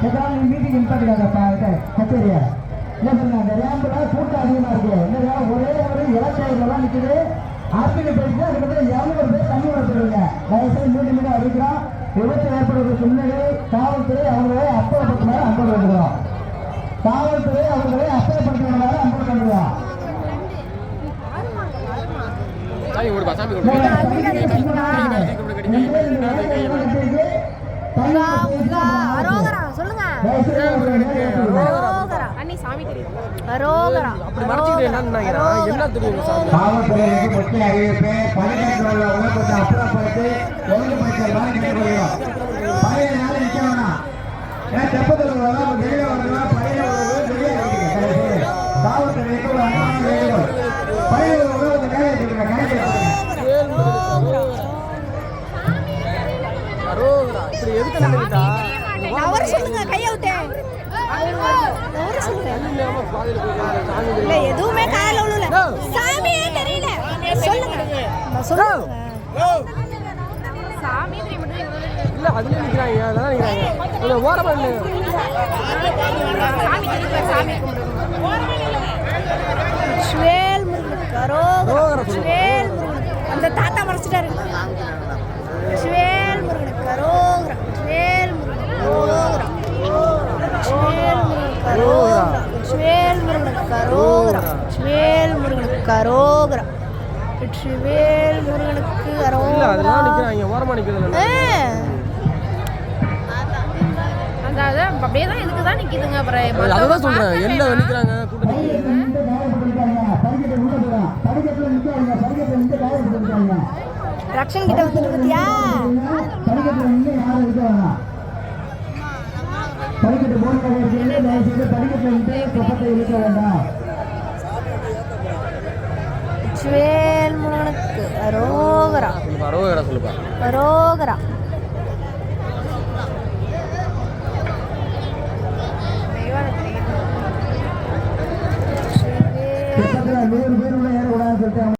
ஏதாவது மீட்டிங் இன்பார்ட்டாங்கப்பா இது கச்சேரியா என்ன அந்த ரேம்பில் கூட்டம் அதிகமாக இருக்கு இல்லையா ஒரே ஒரு இலக்கைலாம் நிற்குது ஆஸ்பத்திரி போயிட்டு அதுக்கப்புறம் இரநூறு பேர் தண்ணி வளர்த்துருங்க தயவுசெய்து மீண்டும் மீண்டும் அறிவிக்கிறோம் விபத்து ஏற்படுவதற்கு முன்னாடி காவல்துறை அவர்களை அப்புறப்படுத்தினாலும் அன்போடு வேண்டுகிறோம் காவல்துறை அவர்களை அப்புறப்படுத்தினாலும் அன்போடு வேண்டுகிறோம் சாமி கொடுப்பா சாமி கொடுப்பா அரோகரா அரோகரா. அண்ணி சாமி தெரியும் அரோகரா. அப்படி என்ன என்ன தெரியும் சாமி? முக்கிய அறிவிப்பு பழைய நாள் நிற்க வேணாம் தெப்பத்தில் வெளியே வரலாம் பழைய வெளியே ஒரு பழைய அரோகரா. இப்படி எதுக்கு நினைக்கிட்டா அவரை சொல்லுங்க கைய விட்டு. அவரை சொல்லுங்க. இல்ல எதுவுமே காலையில உள்ள சாமியே தெரியல. சொல்லுங்க. நான் சொல்லுங்க சாமி இல்ல அதுல நிக்கிறாங்க அதான் நிக்கிறாங்க. இல்ல ஓரமா இல்ல சாமி தெரியல சாமி ஸ்வேல் முருகனுக்கு அரோகரா ஸ்வேல் முருகனுக்கு அந்த தாத்தா மறைச்சிட்டாரு. ஸ்வேல் முருகனுக்கு அரோகரா ஸ்வேல் முருகனுக்கு ஸ்வேல் முருகனுக்கு அரோகரா ஸ்வேல் முருகனுக்கு அரோகரா ஸ்வேல் முருகனுக்கு இல்ல அரோகரா அதெல்லாம் நிக்கிறாங்க ஓரமா நிக்கிறது அதாவது அப்படியே தான் இதுக்கு தான் நிக்குதுங்க அப்புறம் அதுதான் சொல்றேன். எல்லாம் நிக்கிறாங்க கூட்டம் நிக்குது. நின்று காயப்பட்டிருக்காங்க படிக்கட்டு போன இருக்கிறது தயவுசெய்து படிக்கட்டில் நின்று பக்கத்தை இருக்க வேண்டாம். ஸ்வேல் முருகனுக்கு அரோகரா அரோகரா சொல்லுப்பா. அரோகரா